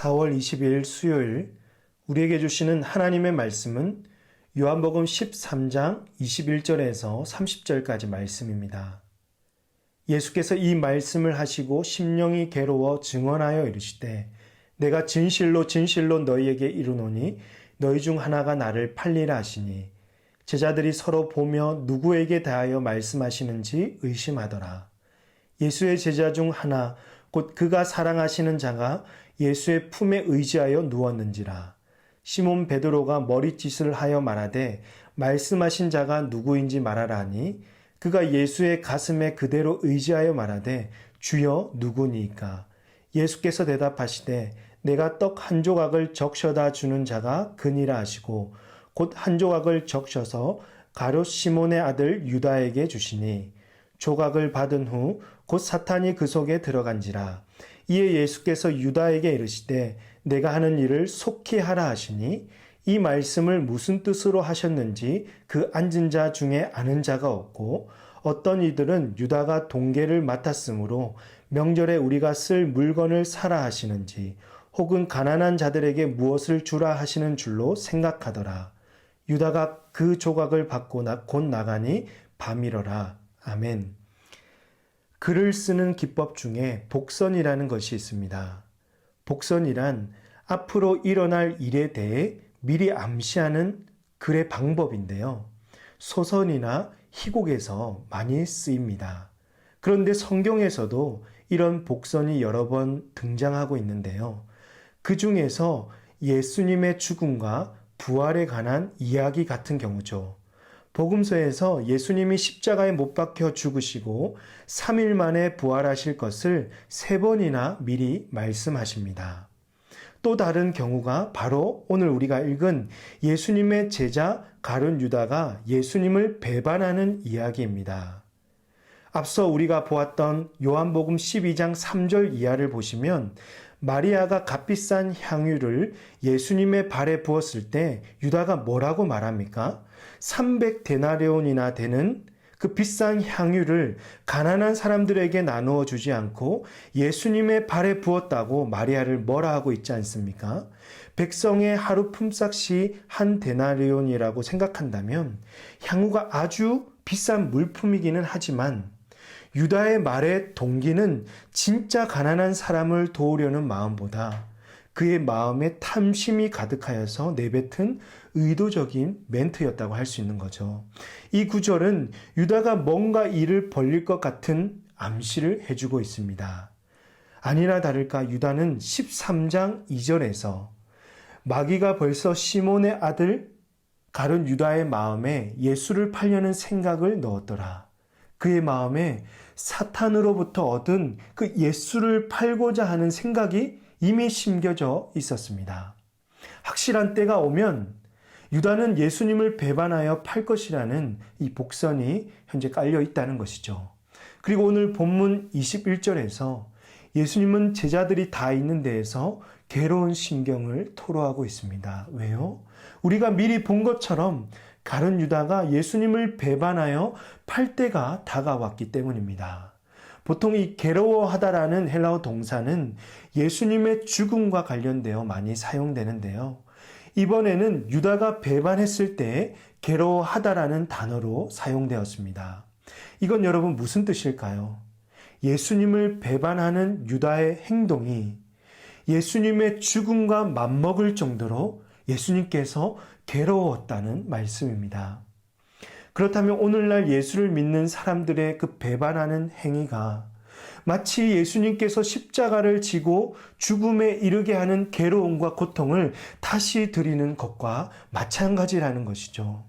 4월 20일 수요일 우리에게 주시는 하나님의 말씀은 요한복음 13장 21절에서 30절까지 말씀입니다. 예수께서 이 말씀을 하시고 심령이 괴로워 증언하여 이르시되 내가 진실로 진실로 너희에게 이르노니 너희 중 하나가 나를 팔리라 하시니 제자들이 서로 보며 누구에게 대하여 말씀하시는지 의심하더라. 예수의 제자 중 하나 곧 그가 사랑하시는 자가 예수의 품에 의지하여 누웠는지라. 시몬 베드로가 머리짓을 하여 말하되 말씀하신 자가 누구인지 말하라 하니 그가 예수의 가슴에 그대로 의지하여 말하되 주여 누구니까 예수께서 대답하시되 내가 떡 한 조각을 적셔다 주는 자가 그니라 하시고 곧 한 조각을 적셔서 가룟 시몬의 아들 유다에게 주시니 조각을 받은 후 곧 사탄이 그 속에 들어간지라 이에 예수께서 유다에게 이르시되 내가 하는 일을 속히 하라 하시니 이 말씀을 무슨 뜻으로 하셨는지 그 앉은 자 중에 아는 자가 없고 어떤 이들은 유다가 동계를 맡았으므로 명절에 우리가 쓸 물건을 사라 하시는지 혹은 가난한 자들에게 무엇을 주라 하시는 줄로 생각하더라. 유다가 그 조각을 받고 나, 곧 나가니 밤이러라. 아멘. 글을 쓰는 기법 중에 복선이라는 것이 있습니다. 복선이란 앞으로 일어날 일에 대해 미리 암시하는 글의 방법인데요. 소선이나 희곡에서 많이 쓰입니다. 그런데 성경에서도 이런 복선이 여러 번 등장하고 있는데요. 그 중에서 예수님의 죽음과 부활에 관한 이야기 같은 경우죠. 복음서에서 예수님이 십자가에 못 박혀 죽으시고 3일 만에 부활하실 것을 세 번이나 미리 말씀하십니다. 또 다른 경우가 바로 오늘 우리가 읽은 예수님의 제자 가룟 유다가 예수님을 배반하는 이야기입니다. 앞서 우리가 보았던 요한복음 12장 3절 이하를 보시면 마리아가 값비싼 향유를 예수님의 발에 부었을 때 유다가 뭐라고 말합니까? 300데나리온이나 되는 그 비싼 향유를 가난한 사람들에게 나누어 주지 않고 예수님의 발에 부었다고 마리아를 뭐라 하고 있지 않습니까? 백성의 하루 품삯이 한 데나리온이라고 생각한다면 향후가 아주 비싼 물품이기는 하지만 유다의 말의 동기는 진짜 가난한 사람을 도우려는 마음보다 그의 마음에 탐심이 가득하여서 내뱉은 의도적인 멘트였다고 할 수 있는 거죠. 이 구절은 유다가 뭔가 일을 벌릴 것 같은 암시를 해주고 있습니다. 아니나 다를까 유다는 13장 2절에서 마귀가 벌써 시몬의 아들 가룟 유다의 마음에 예수를 팔려는 생각을 넣었더라. 그의 마음에 사탄으로부터 얻은 그 예수를 팔고자 하는 생각이 이미 심겨져 있었습니다. 확실한 때가 오면 유다는 예수님을 배반하여 팔 것이라는 이 복선이 현재 깔려 있다는 것이죠. 그리고 오늘 본문 21절에서 예수님은 제자들이 다 있는 데에서 괴로운 심경을 토로하고 있습니다. 왜요? 우리가 미리 본 것처럼 가른 유다가 예수님을 배반하여 팔 때가 다가왔기 때문입니다. 보통 이 괴로워하다라는 헬라어 동사는 예수님의 죽음과 관련되어 많이 사용되는데요. 이번에는 유다가 배반했을 때 괴로워하다라는 단어로 사용되었습니다. 이건 여러분 무슨 뜻일까요? 예수님을 배반하는 유다의 행동이 예수님의 죽음과 맞먹을 정도로 예수님께서 괴로웠다는 말씀입니다. 그렇다면 오늘날 예수를 믿는 사람들의 그 배반하는 행위가 마치 예수님께서 십자가를 지고 죽음에 이르게 하는 괴로움과 고통을 다시 드리는 것과 마찬가지라는 것이죠.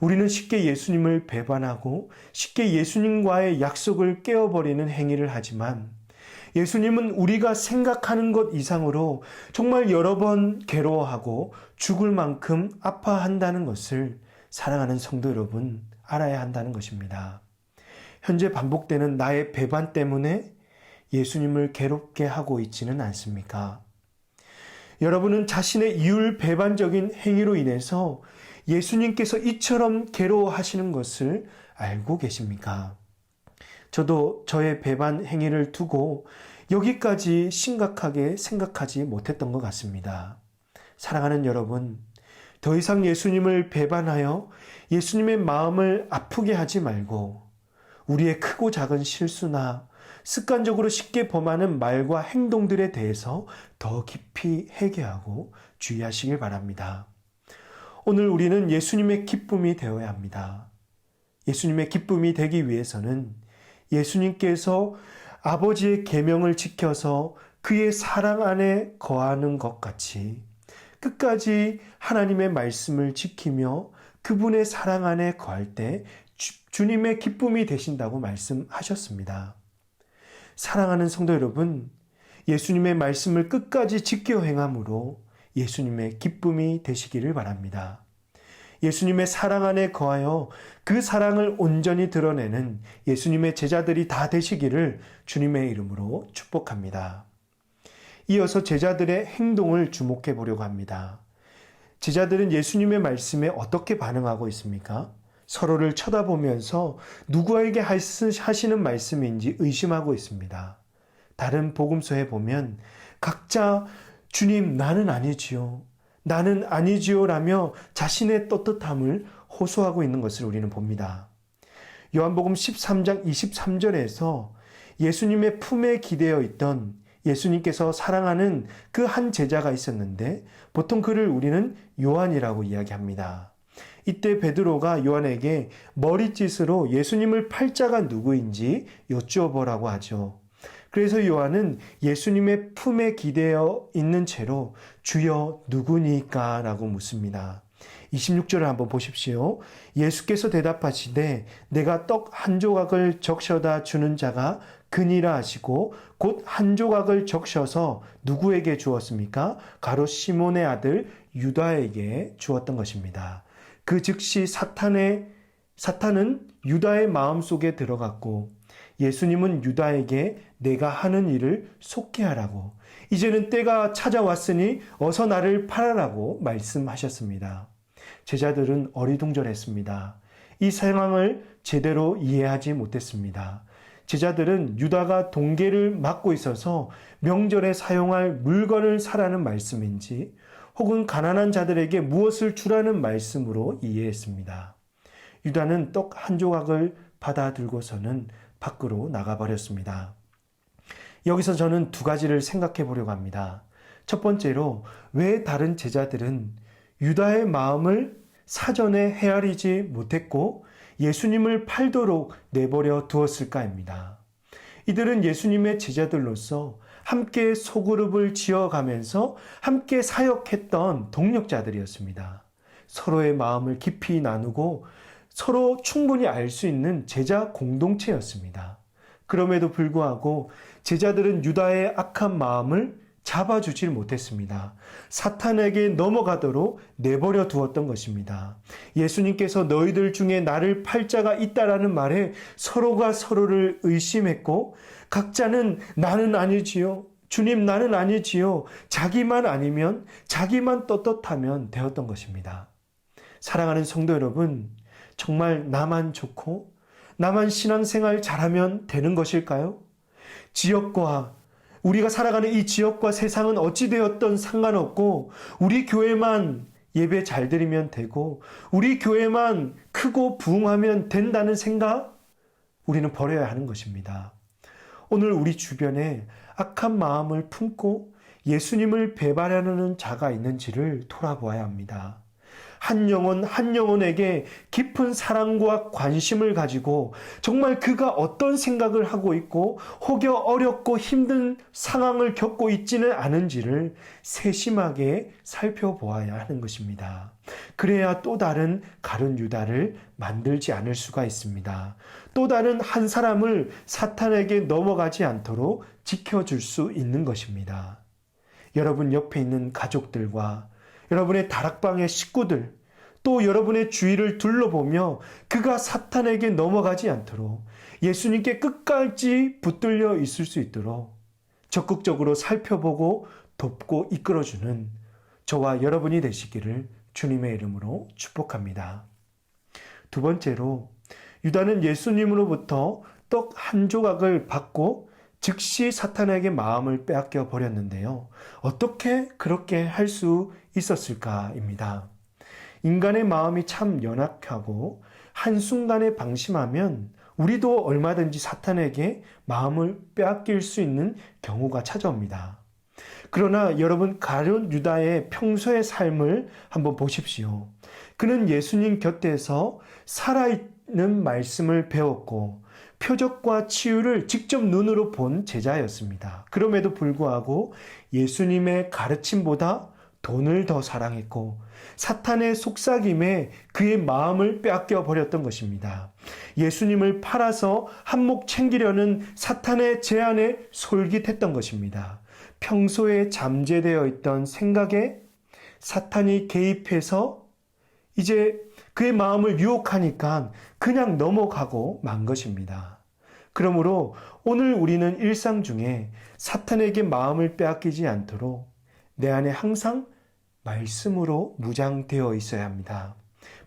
우리는 쉽게 예수님을 배반하고 쉽게 예수님과의 약속을 깨어버리는 행위를 하지만 예수님은 우리가 생각하는 것 이상으로 정말 여러 번 괴로워하고 죽을 만큼 아파한다는 것을 사랑하는 성도 여러분 알아야 한다는 것입니다. 현재 반복되는 나의 배반 때문에 예수님을 괴롭게 하고 있지는 않습니까? 여러분은 자신의 이율 배반적인 행위로 인해서 예수님께서 이처럼 괴로워하시는 것을 알고 계십니까? 저도 저의 배반 행위를 두고 여기까지 심각하게 생각하지 못했던 것 같습니다. 사랑하는 여러분, 더 이상 예수님을 배반하여 예수님의 마음을 아프게 하지 말고 우리의 크고 작은 실수나 습관적으로 쉽게 범하는 말과 행동들에 대해서 더 깊이 회개하고 주의하시길 바랍니다. 오늘 우리는 예수님의 기쁨이 되어야 합니다. 예수님의 기쁨이 되기 위해서는 예수님께서 아버지의 계명을 지켜서 그의 사랑 안에 거하는 것 같이 끝까지 하나님의 말씀을 지키며 그분의 사랑 안에 거할 때 주, 님의 기쁨이 되신다고 말씀하셨습니다. 사랑하는 성도 여러분, 예수님의 말씀을 끝까지 지켜 행함으로 예수님의 기쁨이 되시기를 바랍니다. 예수님의 사랑 안에 거하여 그 사랑을 온전히 드러내는 예수님의 제자들이 다 되시기를 주님의 이름으로 축복합니다. 이어서 제자들의 행동을 주목해 보려고 합니다. 제자들은 예수님의 말씀에 어떻게 반응하고 있습니까? 서로를 쳐다보면서 누구에게 하시는 말씀인지 의심하고 있습니다. 다른 복음서에 보면 각자 주님 나는 아니지요. 나는 아니지요 라며 자신의 떳떳함을 호소하고 있는 것을 우리는 봅니다. 요한복음 13장 23절에서 예수님의 품에 기대어 있던 예수님께서 사랑하는 그 한 제자가 있었는데 보통 그를 우리는 요한이라고 이야기합니다. 이때 베드로가 요한에게 머리짓으로 예수님을 팔자가 누구인지 여쭈어보라고 하죠. 그래서 요한은 예수님의 품에 기대어 있는 채로 주여 누구니까? 라고 묻습니다. 26절을 한번 보십시오. 예수께서 대답하시되 내가 떡 한 조각을 적셔다 주는 자가 그니라 하시고 곧 한 조각을 적셔서 누구에게 주었습니까? 가로 시몬의 아들 유다에게 주었던 것입니다. 그 즉시 사탄의 사탄은 유다의 마음 속에 들어갔고 예수님은 유다에게 내가 하는 일을 속게 하라고 이제는 때가 찾아왔으니 어서 나를 팔아라고 말씀하셨습니다. 제자들은 어리둥절했습니다. 이 상황을 제대로 이해하지 못했습니다. 제자들은 유다가 동계를 막고 있어서 명절에 사용할 물건을 사라는 말씀인지 혹은 가난한 자들에게 무엇을 주라는 말씀으로 이해했습니다. 유다는 떡 한 조각을 받아 들고서는 밖으로 나가버렸습니다. 여기서 저는 두 가지를 생각해 보려고 합니다. 첫 번째로 왜 다른 제자들은 유다의 마음을 사전에 헤아리지 못했고 예수님을 팔도록 내버려 두었을까입니다. 이들은 예수님의 제자들로서 함께 소그룹을 지어가면서 함께 사역했던 동력자들이었습니다. 서로의 마음을 깊이 나누고 서로 충분히 알 수 있는 제자 공동체였습니다. 그럼에도 불구하고 제자들은 유다의 악한 마음을 잡아주질 못했습니다. 사탄에게 넘어가도록 내버려 두었던 것입니다. 예수님께서 너희들 중에 나를 팔자가 있다라는 말에 서로가 서로를 의심했고 각자는 나는 아니지요. 주님 나는 아니지요. 자기만 아니면 자기만 떳떳하면 되었던 것입니다. 사랑하는 성도 여러분, 정말 나만 좋고 나만 신앙생활 잘하면 되는 것일까요? 지역과 우리가 살아가는 이 지역과 세상은 어찌되었던 상관없고 우리 교회만 예배 잘 드리면 되고 우리 교회만 크고 부흥하면 된다는 생각 우리는 버려야 하는 것입니다. 오늘 우리 주변에 악한 마음을 품고 예수님을 배반하는 자가 있는지를 돌아보아야 합니다. 한 영혼 한 영혼에게 깊은 사랑과 관심을 가지고 정말 그가 어떤 생각을 하고 있고 혹여 어렵고 힘든 상황을 겪고 있지는 않은지를 세심하게 살펴보아야 하는 것입니다. 그래야 또 다른 가룟 유다를 만들지 않을 수가 있습니다. 또 다른 한 사람을 사탄에게 넘어가지 않도록 지켜줄 수 있는 것입니다. 여러분 옆에 있는 가족들과 여러분의 다락방의 식구들, 또 여러분의 주위를 둘러보며 그가 사탄에게 넘어가지 않도록 예수님께 끝까지 붙들려 있을 수 있도록 적극적으로 살펴보고 돕고 이끌어주는 저와 여러분이 되시기를 주님의 이름으로 축복합니다. 두 번째로 유다는 예수님으로부터 떡 한 조각을 받고 즉시 사탄에게 마음을 빼앗겨 버렸는데요. 어떻게 그렇게 할 수 있었을까입니다. 인간의 마음이 참 연약하고 한순간에 방심하면 우리도 얼마든지 사탄에게 마음을 빼앗길 수 있는 경우가 찾아옵니다. 그러나 여러분 가룟 유다의 평소의 삶을 한번 보십시오. 그는 예수님 곁에서 살아있는 말씀을 배웠고 표적과 치유를 직접 눈으로 본 제자였습니다. 그럼에도 불구하고 예수님의 가르침보다 돈을 더 사랑했고 사탄의 속삭임에 그의 마음을 빼앗겨 버렸던 것입니다. 예수님을 팔아서 한몫 챙기려는 사탄의 제안에 솔깃했던 것입니다. 평소에 잠재되어 있던 생각에 사탄이 개입해서 이제 그의 마음을 유혹하니까 그냥 넘어가고 만 것입니다. 그러므로 오늘 우리는 일상 중에 사탄에게 마음을 빼앗기지 않도록 내 안에 항상 말씀으로 무장되어 있어야 합니다.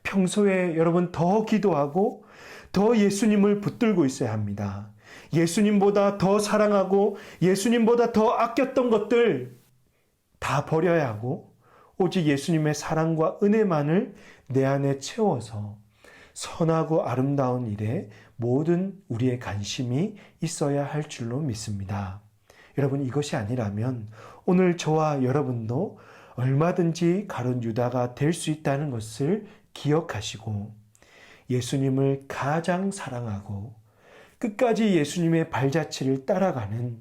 평소에 여러분 더 기도하고 더 예수님을 붙들고 있어야 합니다. 예수님보다 더 사랑하고 예수님보다 더 아꼈던 것들 다 버려야 하고 오직 예수님의 사랑과 은혜만을 내 안에 채워서 선하고 아름다운 일에 모든 우리의 관심이 있어야 할 줄로 믿습니다. 여러분 이것이 아니라면 오늘 저와 여러분도 얼마든지 가론 유다가 될 수 있다는 것을 기억하시고 예수님을 가장 사랑하고 끝까지 예수님의 발자취를 따라가는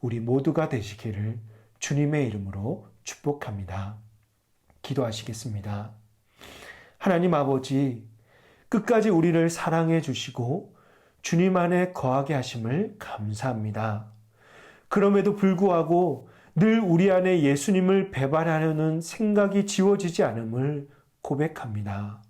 우리 모두가 되시기를 주님의 이름으로 축복합니다. 기도하시겠습니다. 하나님 아버지, 끝까지 우리를 사랑해 주시고 주님 안에 거하게 하심을 감사합니다. 그럼에도 불구하고 늘 우리 안에 예수님을 배반하려는 생각이 지워지지 않음을 고백합니다.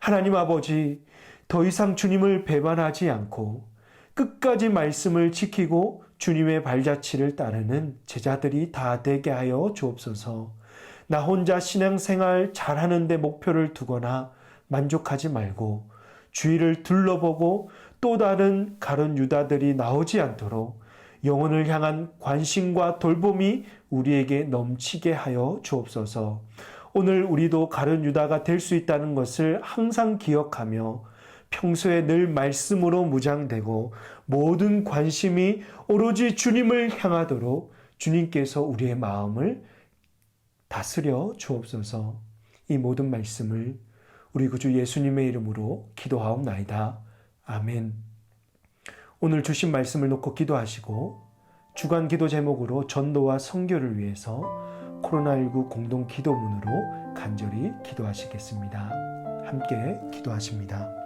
하나님 아버지, 더 이상 주님을 배반하지 않고 끝까지 말씀을 지키고 주님의 발자취를 따르는 제자들이 다 되게 하여 주옵소서. 나 혼자 신앙생활 잘하는데 목표를 두거나 만족하지 말고 주위를 둘러보고 또 다른 가론 유다들이 나오지 않도록 영혼을 향한 관심과 돌봄이 우리에게 넘치게 하여 주옵소서. 오늘 우리도 가론 유다가 될 수 있다는 것을 항상 기억하며 평소에 늘 말씀으로 무장되고 모든 관심이 오로지 주님을 향하도록 주님께서 우리의 마음을 다스려 주옵소서. 이 모든 말씀을 우리 구주 예수님의 이름으로 기도하옵나이다. 아멘. 오늘 주신 말씀을 놓고 기도하시고 주간 기도 제목으로 전도와 선교를 위해서 코로나19 공동 기도문으로 간절히 기도하시겠습니다. 함께 기도하십니다.